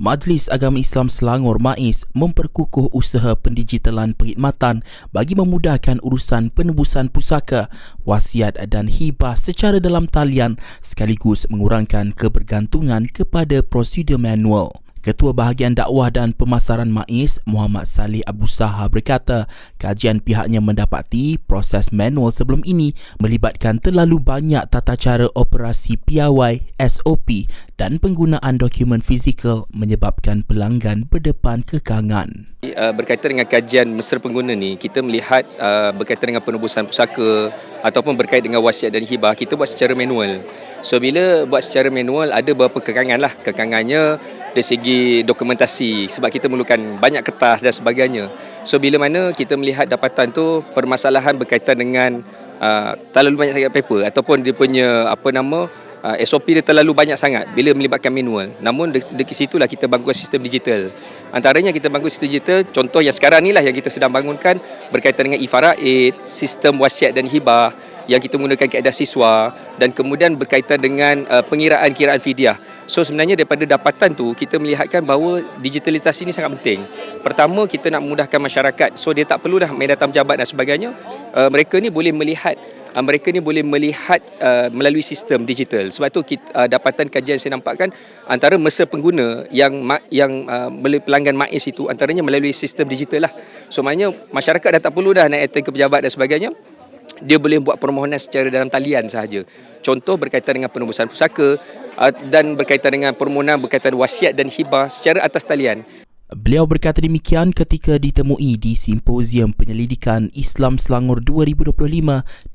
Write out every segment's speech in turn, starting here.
Majlis Agama Islam Selangor MAIS memperkukuh usaha pendigitalan perkhidmatan bagi memudahkan urusan penebusan pusaka, wasiat dan hibah secara dalam talian sekaligus mengurangkan kebergantungan kepada prosedur manual. Ketua Bahagian Dakwah dan Pemasaran MAIS, Muhammad Salih Abu Saha berkata, kajian pihaknya mendapati proses manual sebelum ini melibatkan terlalu banyak tata cara operasi piawai, SOP dan penggunaan dokumen fizikal menyebabkan pelanggan berdepan kekangan. Uh, berkaitan dengan kajian mesra pengguna ni, kita melihat uh, berkaitan dengan penebusan pusaka ataupun berkait dengan wasiat dan hibah, kita buat secara manual. So bila buat secara manual ada beberapa kekangan lah. Kekangannya dari segi dokumentasi sebab kita memerlukan banyak kertas dan sebagainya. So bila mana kita melihat dapatan tu permasalahan berkaitan dengan uh, terlalu banyak sangat paper ataupun dia punya apa nama uh, SOP dia terlalu banyak sangat bila melibatkan manual. Namun dari situlah kita bangun sistem digital. Antaranya kita bangun sistem digital, contoh yang sekarang ni lah yang kita sedang bangunkan berkaitan dengan e-faraid, sistem wasiat dan hibah yang kita menggunakan kaedah siswa dan kemudian berkaitan dengan uh, pengiraan-kiraan fidyah. So sebenarnya daripada dapatan tu kita melihatkan bahawa digitalisasi ini sangat penting. Pertama kita nak memudahkan masyarakat. So dia tak perlu dah main datang pejabat dan sebagainya. Uh, mereka ni boleh melihat uh, mereka ni boleh melihat uh, melalui sistem digital. Sebab tu kita, uh, dapatan kajian saya nampakkan antara mesra pengguna yang yang uh, pelanggan MAIS itu antaranya melalui sistem digital lah. So maknanya masyarakat dah tak perlu dah nak attend ke pejabat dan sebagainya dia boleh buat permohonan secara dalam talian sahaja. Contoh berkaitan dengan penebusan pusaka dan berkaitan dengan permohonan berkaitan wasiat dan hibah secara atas talian. Beliau berkata demikian ketika ditemui di Simposium Penyelidikan Islam Selangor 2025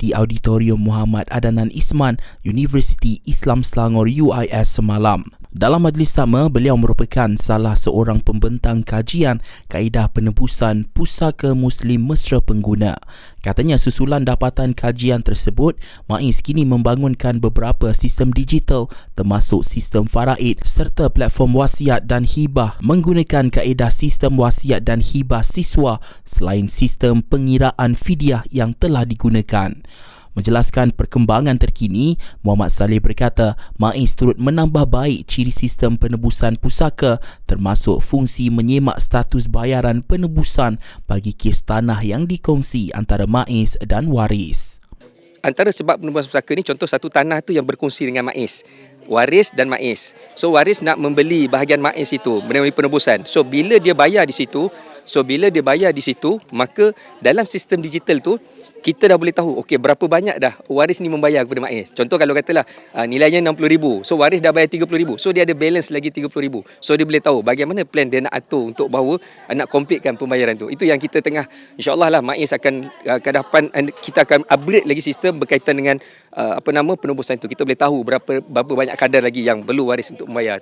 di Auditorium Muhammad Adanan Isman, Universiti Islam Selangor UIS semalam. Dalam majlis sama, beliau merupakan salah seorang pembentang kajian kaedah penebusan pusaka Muslim mesra pengguna. Katanya susulan dapatan kajian tersebut, MAIS kini membangunkan beberapa sistem digital termasuk sistem faraid serta platform wasiat dan hibah menggunakan kaedah sistem wasiat dan hibah siswa selain sistem pengiraan fidyah yang telah digunakan. Menjelaskan perkembangan terkini, Muhammad Saleh berkata MAIS turut menambah baik ciri sistem penebusan pusaka termasuk fungsi menyemak status bayaran penebusan bagi kes tanah yang dikongsi antara MAIS dan waris. Antara sebab penebusan pusaka ni contoh satu tanah tu yang berkongsi dengan MAIS waris dan MAIS. So waris nak membeli bahagian MAIS itu melalui penebusan. So bila dia bayar di situ, So bila dia bayar di situ, maka dalam sistem digital tu kita dah boleh tahu okey berapa banyak dah waris ni membayar kepada Mak Contoh kalau katalah ah, nilainya RM60,000. So waris dah bayar RM30,000. So dia ada balance lagi RM30,000. So dia boleh tahu bagaimana plan dia nak atur untuk bawa ah, nak completekan pembayaran tu. Itu yang kita tengah insyaAllah lah Mak akan ah, ke depan eh, kita akan upgrade lagi sistem berkaitan dengan apa nama penubusan tu. Kita boleh tahu berapa berapa banyak kadar lagi yang perlu waris untuk membayar.